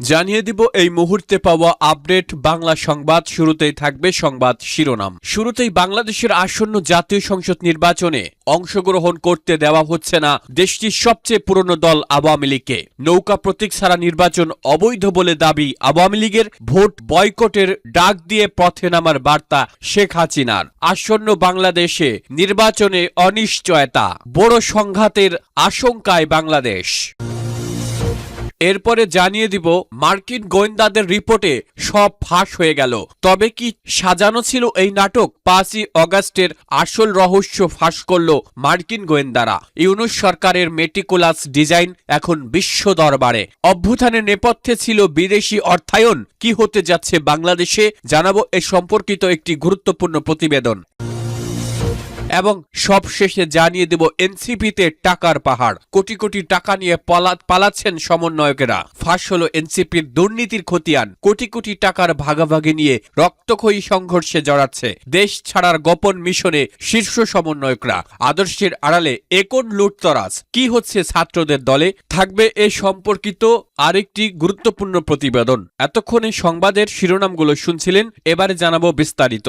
জানিয়ে দিব এই মুহূর্তে পাওয়া আপডেট বাংলা সংবাদ। শুরুতেই থাকবে সংবাদ শিরোনাম। শুরুতেই বাংলাদেশের আসন্ন জাতীয় সংসদ নির্বাচনে অংশগ্রহণ করতে দেওয়া হচ্ছে না দেশটির সবচেয়ে পুরনো দল আওয়ামী লীগকে। নৌকা প্রতীক ছাড়া নির্বাচন অবৈধ বলে দাবি আওয়ামী লীগের। ভোট বয়কটের ডাক দিয়ে পথে নামার বার্তা শেখ হাসিনার। আসন্ন বাংলাদেশে নির্বাচনে অনিশ্চয়তা, বড় সংঘাতের আশঙ্কায় বাংলাদেশ। এরপরে জানিয়ে দিব মার্কিন গোয়েন্দাদের রিপোর্টে সব ফাঁস হয়ে গেল। তবে কি সাজানো ছিল এই নাটক? পাঁচই অগাস্টের আসল রহস্য ফাঁস করল মার্কিন গোয়েন্দারা। ইউনুস সরকারের মেটিকুলাস ডিজাইন এখন বিশ্ব দরবারে। অভ্যুত্থানের নেপথ্যে ছিল বিদেশি অর্থায়ন। কি হতে যাচ্ছে বাংলাদেশে? জানাব এ সম্পর্কিত একটি গুরুত্বপূর্ণ প্রতিবেদন। এবং সবশেষে জানিয়ে দেব এনসিপিতে টাকার পাহাড়। কোটি কোটি টাকা নিয়ে পালা- পালাচ্ছেন সমন্বয়কেরা। ফাঁস হল এনসিপির দুর্নীতির খতিয়ান। কোটি কোটি টাকার ভাগাভাগি নিয়ে রক্তক্ষয়ী সংঘর্ষে জড়াচ্ছে দেশ ছাড়ার গোপন মিশনে শীর্ষ সমন্বয়করা। আদর্শের আড়ালে একন লুটতরাজ? কি হচ্ছে ছাত্রদের দলে? থাকবে এ সম্পর্কিত আরেকটি গুরুত্বপূর্ণ প্রতিবেদন। এতক্ষণে সংবাদের শিরোনামগুলো শুনছিলেন, এবারে জানাব বিস্তারিত।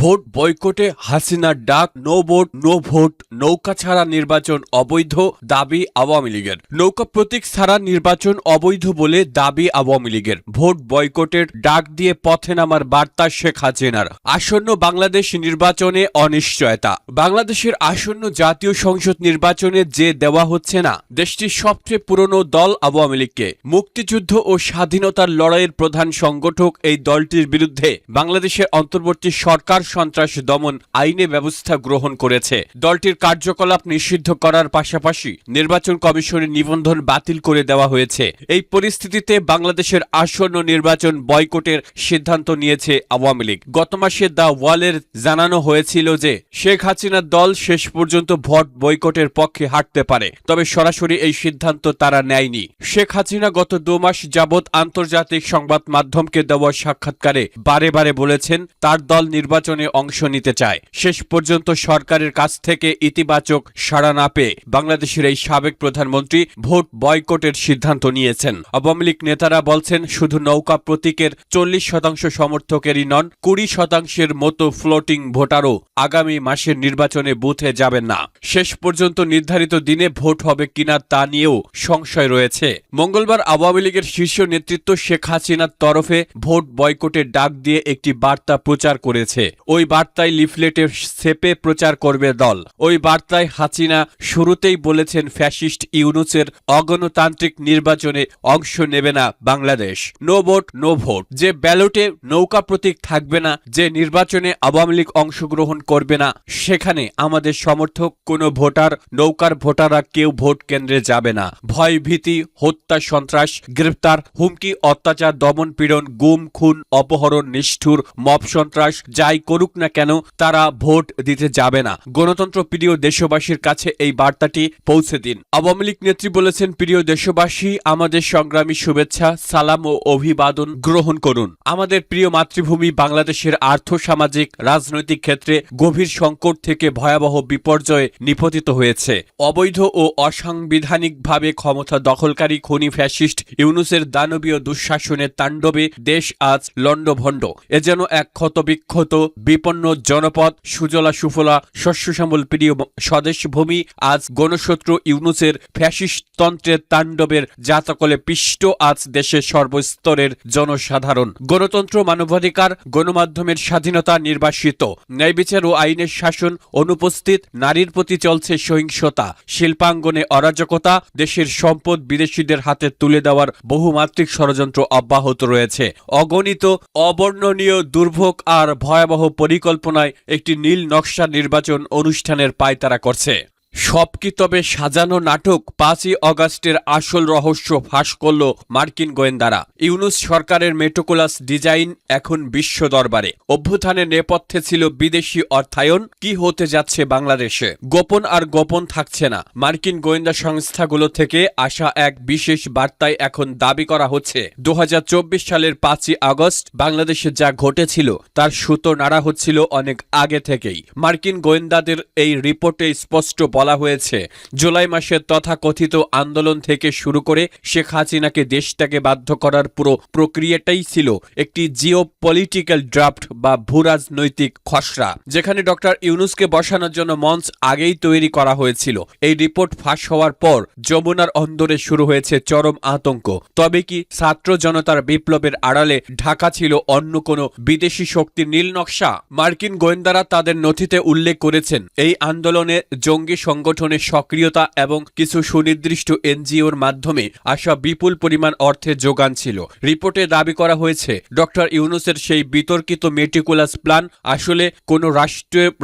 ভোট বয়কটে হাসিনার ডাক, নো ভোট নো ভোট, নৌকা ছাড়া নির্বাচন অবৈধ দাবি আওয়ামী লীগের। নৌকা প্রতীক ছাড়া নির্বাচন অবৈধ বলে দাবি আওয়ামী লীগের। ভোট বয়কটের ডাক দিয়ে পথে নামার বার্তা শেখ হাসিনার। আসন্ন বাংলাদেশ নির্বাচনে অনিশ্চয়তা। বাংলাদেশের আসন্ন জাতীয় সংসদ নির্বাচনে যে দেওয়া হচ্ছে না, দেশটির সবচেয়ে পুরনো দল আওয়ামী লীগকে। মুক্তিযুদ্ধ ও স্বাধীনতার লড়াইয়ের প্রধান সংগঠক এই দলটির বিরুদ্ধে বাংলাদেশের অন্তর্বর্তী সরকার সন্ত্রাস দমন আইনে ব্যবস্থা গ্রহণ করেছে। দলটির কার্যকলাপ নিষিদ্ধ করার পাশাপাশি নির্বাচন কমিশনের নিবন্ধন বাতিল করে দেওয়া হয়েছে। এই পরিস্থিতিতে বাংলাদেশের আসন্ন নির্বাচন বয়কটের সিদ্ধান্ত নিয়েছে আওয়ামী লীগ। গত মাসে দ্য ওয়ালের জানানো হয়েছিল যে, শেখ হাসিনার দল শেষ পর্যন্ত ভোট বয়কটের পক্ষে হাঁটতে পারে, তবে সরাসরি এই সিদ্ধান্ত তারা নেয়নি। শেখ হাসিনা গত দু মাস যাবৎ আন্তর্জাতিক সংবাদ মাধ্যমকে দেওয়া সাক্ষাৎকারে বারে বারে বলেছেন, তার দল নির্বাচনে অংশ নিতে চায়। শেষ পর্যন্ত সরকারের কাছ থেকে ইতিবাচক সাড়া না পেয়ে বাংলাদেশের এই সাবেক প্রধানমন্ত্রী ভোট বয়কটের সিদ্ধান্ত নিয়েছেন। আওয়ামী লীগ নেতারা বলছেন, শুধু নৌকা প্রতীকের চল্লিশ শতাংশ সমর্থকেরই নন, কুড়ি শতাংশের মতো ফ্লোটিং ভোটারও আগামী মাসের নির্বাচনে বুথে যাবেন না। শেষ পর্যন্ত নির্ধারিত দিনে ভোট হবে কিনা তা নিয়েও সংশয় রয়েছে। মঙ্গলবার আওয়ামী লীগের শীর্ষ নেতৃত্ব শেখ হাসিনার তরফে ভোট বয়কটের ডাক দিয়ে একটি বার্তা প্রচার করেছে। ওই বার্তায় লিফলেটের সেপে প্রচার করবে দল। ওই বার্তায় হাসিনা শুরুতেই বলেছেন ফ্যাসিস্ট ইউনুসের অগণতান্ত্রিক নির্বাচনে অংশ নেবে না Bangladesh. No vote no vote. যে ব্যালটে নৌকা প্রতীক থাকবে না, যে নির্বাচনে আওয়ামী লীগ অংশগ্রহণ করবে না, সেখানে আমাদের সমর্থক কোনো ভোটার, নৌকার ভোটাররা কেউ ভোট কেন্দ্রে যাবে না। ভয়, ভীতি, হত্যা, সন্ত্রাস গ্রেফতার হুমকি, অত্যাচার, দমন পীড়ন, গুম, খুন, অপহরণ, নিষ্ঠুর, মব সন্ত্রাস, যাই করুক না কেন, তারা ভোট দিতে যাবে না। গণতন্ত্র প্রিয় দেশবাসীর কাছে এই বার্তাটি পৌঁছে দিন। আওয়ামী লীগ নেত্রী বলেছেন, প্রিয় দেশবাসী, আমাদের সংগ্রামী শুভেচ্ছা, সালাম ও অভিবাদন গ্রহণ করুন। আমাদের প্রিয় মাতৃভূমি বাংলাদেশের আর্থ সামাজিক রাজনৈতিক ক্ষেত্রে গভীর সংকট থেকে ভয়াবহ বিপর্যয়ে নিপতিত হয়েছে। অবৈধ ও অসাংবিধানিকভাবে ক্ষমতা দখলকারী খনি ফ্যাসিস্ট ইউনুসের দানবীয় দুঃশাসনের তাণ্ডবে দেশ আজ লণ্ডভণ্ড। এ যেন এক ক্ষতবিক্ষত বিপন্ন জনপদ সুজলা সুফলা শস্য শ্যামল প্রিয় স্বদেশ ভূমি আজ গণশত্রু ইউনুসের ফ্যাসিস্টতন্ত্রের তাণ্ডবের জাতকলে পিষ্ট আজ দেশের সর্বস্তরের জনসাধারণ। গণতন্ত্র মানবাধিকার, গণমাধ্যমের স্বাধীনতা নির্বাসিত। ন্যায় বিচার ও আইনের শাসন অনুপস্থিত, নারীর প্রতি চলছে সহিংসতা। শিল্পাঙ্গনে অরাজকতা, দেশের সম্পদ বিদেশিদের হাতে তুলে দেওয়ার বহুমাত্রিক ষড়যন্ত্র অব্যাহত রয়েছে। অগণিত অবর্ণনীয় দুর্ভোগ আর ভয়াবহ পরিকল্পনায় একটি নীল নকশা নির্বাচন অনুষ্ঠানের পায়তারা করছে। সব কি তবে সাজানো নাটক পাঁচই অগাস্টের আসল রহস্য ফাঁস করল মার্কিন গোয়েন্দারা। ইউনুস সরকারের মেটোকোলাস ডিজাইন এখন বিশ্ব দরবারে। অভ্যুত্থানের নেপথ্যে ছিল বিদেশি অর্থায়ন, কি হতে যাচ্ছে বাংলাদেশে? গোপন আর গোপন থাকছে না। মার্কিন গোয়েন্দা সংস্থাগুলো থেকে আসা এক বিশেষ বার্তায় এখন দাবি করা হচ্ছে দু হাজার চব্বিশ সালের পাঁচই আগস্ট বাংলাদেশে যা ঘটেছিল, তার সুতো নাড়া হচ্ছিল অনেক আগে থেকেই। মার্কিন গোয়েন্দাদের এই রিপোর্টে স্পষ্ট বলা হয়েছে, জুলাই মাসের তথাকথিত আন্দোলন থেকে শুরু করে শেখ হাসিনাকে দেশটাকে বাধ্য করার পুরো প্রক্রিয়াটাই ছিল একটি জিও পলিটিক্যাল ড্রাফট বা ভূরাজনৈতিক খসড়া, যেখানে ডক্টর ইউনুসকে বসানোর জন্য মঞ্চ আগেই তৈরি করা হয়েছিল। এই রিপোর্ট ফাঁস হওয়ার পর যমুনার অন্দরে শুরু হয়েছে চরম আতঙ্ক। তবে কি ছাত্র জনতার বিপ্লবের আড়ালে ঢাকা ছিল অন্য কোনো বিদেশি শক্তির নীল নকশা? মার্কিন গোয়েন্দারা তাদের নথিতে উল্লেখ করেছেন, এই আন্দোলনে জঙ্গি সংগঠনের সক্রিয়তা এবং কিছু সুনির্দিষ্ট এনজিওর মাধ্যমে আসা বিপুল পরিমাণ অর্থের যোগান ছিল। রিপোর্টে দাবি করা হয়েছে, ডক্টর ইউনুসের সেই বিতর্কিত মেটিকুলাস প্ল্যান আসলে কোনো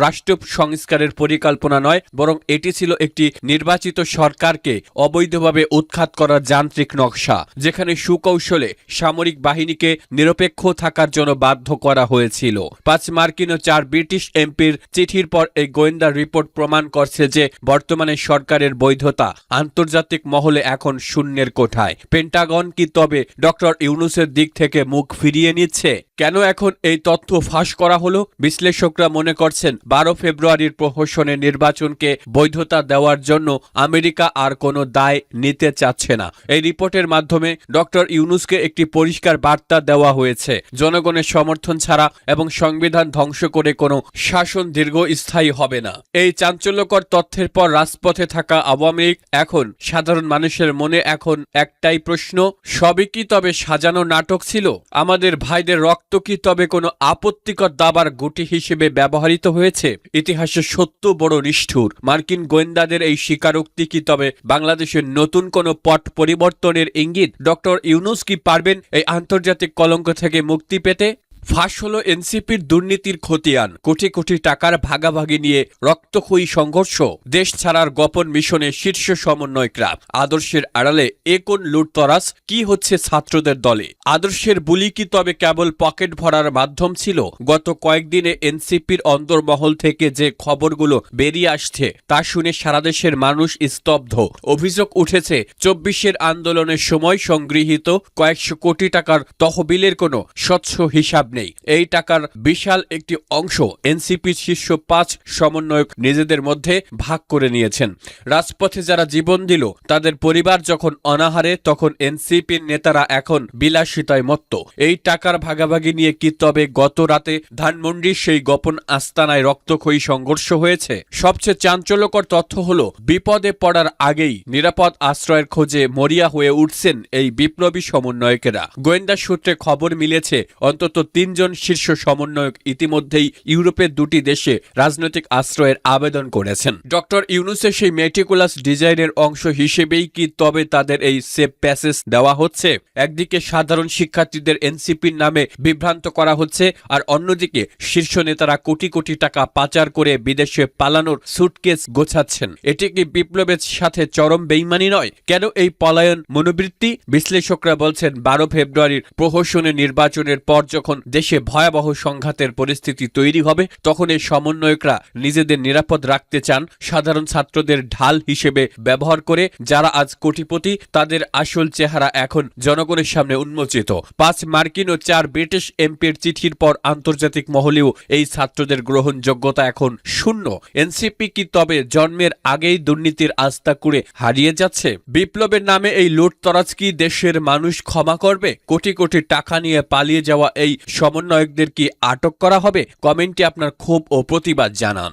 রাষ্ট্র সংস্কারের পরিকল্পনা নয়, বরং এটি ছিল একটি নির্বাচিত সরকারকে অবৈধভাবে উৎখাত করার যান্ত্রিক নকশা, যেখানে সুকৌশলে সামরিক বাহিনীকে নিরপেক্ষ থাকার জন্য বাধ্য করা হয়েছিল। পাঁচ মার্কিন ও চার ব্রিটিশ এমপির চিঠির পর এই গোয়েন্দা রিপোর্ট প্রমাণ করছে যে বর্তমানে সরকারের বৈধতা। আন্তর্জাতিক মহলে এখন শূন্যের কোঠায়। পেন্টাগন কি তবে ডক্টর ইউনুসের দিক থেকে মুখ ফিরিয়ে নিচ্ছে? কেন এখন এই তথ্য ফাঁস করা হলো? বিশ্লেষকরা মনে করছেন, বারো ফেব্রুয়ারির প্রহসনের নির্বাচনকে বৈধতা দেওয়ার জন্য আমেরিকা আর কোনো দায় নিতে চাচ্ছে না। এই রিপোর্টের মাধ্যমে ডক্টর ইউনুসকে একটি পরিষ্কার বার্তা দেওয়া হয়েছে। জনগণের সমর্থন ছাড়া এবং সংবিধান ধ্বংস করে কোনো শাসন দীর্ঘস্থায়ী হবে না। এই চাঞ্চল্যকর তথ্যের পর রাজপথে থাকা আওয়ামী লীগ এখন সাধারণ মানুষের মনে এখন একটাই প্রশ্ন, সবই কি তবে সাজানো নাটক ছিল? আমাদের ভাইদের রক্ত কি তবে কোনো আপত্তিকর দাবার গুটি হিসেবে ব্যবহৃত হয়েছে? ইতিহাসে সত্য বড় নিষ্ঠুর। মার্কিন গোয়েন্দাদের এই স্বীকারোক্তি কি তবে বাংলাদেশের নতুন কোনো পট পরিবর্তনের ইঙ্গিত? ডক্টর ইউনুস কি পারবেন এই আন্তর্জাতিক কলঙ্ক থেকে মুক্তি পেতে? ফাঁস হল এনসিপির দুর্নীতির খতিয়ান। কোটি কোটি টাকার ভাগাভাগি নিয়ে রক্তক্ষয়ী সংঘর্ষ। দেশ ছাড়ার গোপন মিশনে শীর্ষ সমন্বয়করা আদর্শের আড়ালে এ কোন লুটতরাস কি হচ্ছে ছাত্রদের দলে? আদর্শের বুলি কি তবে কেবল পকেট ভরার মাধ্যম ছিল? গত কয়েকদিনে এনসিপির অন্তর্মহল থেকে যে খবরগুলো বেরিয়ে আসছে, তা শুনে সারাদেশের মানুষ স্তব্ধ। অভিযোগ উঠেছে, চব্বিশের আন্দোলনের সময় সংগৃহীত কয়েকশো কোটি টাকার তহবিলের কোনো স্বচ্ছ হিসাব নেই। এই টাকার বিশাল একটি অংশ এনসিপির শীর্ষ পাঁচ সমন্বয়ক নিজেদের মধ্যে ভাগ করে নিয়েছেন। রাজপথে যারা জীবন দিল, তাদের পরিবার যখন অনাহারে, তখন এনসিপির নেতারা এখন বিলাসিতায় মত্ত। এই টাকার ভাগাভাগি নিয়ে কি তবে গত রাতে ধানমন্ডির সেই গোপন আস্তানায় রক্তক্ষয়ী সংঘর্ষ হয়েছে? সবচেয়ে চাঞ্চল্যকর তথ্য হল, বিপদে পড়ার আগেই নিরাপদ আশ্রয়ের খোঁজে মরিয়া হয়ে উঠছেন এই বিপ্লবী সমন্বয়কেরা। গোয়েন্দা সূত্রে খবর মিলেছে, অন্তত তিনজন শীর্ষ সমন্বয়ক ইতিমধ্যেই ইউরোপের দুটি দেশে রাজনৈতিক আশ্রয়ের আবেদন করেছেন। ডক্টর ইউনুসের সেই মেটিকুলাস ডিজাইনের অংশ হিসেবেই কি তবে তাদের এই সেফ প্যাসেজ দেওয়া হচ্ছে? একদিকে সাধারণ শিক্ষার্থীদের এনসিপির নামে বিভ্রান্ত করা হচ্ছে, আর অন্যদিকে শীর্ষ নেতারা কোটি কোটি টাকা পাচার করে বিদেশে পালানোর সুটকেস গোছাচ্ছেন। এটি কি বিপ্লবের সাথে চরম বেইমানি নয়? কেন এই পলায়ন মনোবৃত্তি? বিশ্লেষকরা বলছেন, বারো ফেব্রুয়ারির প্রহসনে নির্বাচনের পর যখন দেশে ভয়াবহ সংঘাতের পরিস্থিতি তৈরি হবে, তখন এই সমন্বয়করা নিজেদের নিরাপদ রাখতে চান সাধারণ ছাত্রদের ঢাল হিসেবে ব্যবহার করে, যারা আজ কোটিপতি, তাদের আসল চেহারা এখন জনগণের সামনে উন্মোচিত। পাঁচ মার্কিন ও চার ব্রিটিশ এমপির চিঠির পর আন্তর্জাতিক মহলেও এই ছাত্রদের গ্রহণযোগ্যতা এখন শূন্য। এনসিপি কি তবে জন্মের আগেই দুর্নীতির আস্থা কুড়ে হারিয়ে যাচ্ছে? বিপ্লবের নামে এই লুটতরাজ কি দেশের মানুষ ক্ষমা করবে? কোটি কোটি টাকা নিয়ে পালিয়ে যাওয়া এই সমন্বয়কদের কি আটক করা হবে? কমেন্টে আপনার ক্ষোভ ও প্রতিবাদ জানান।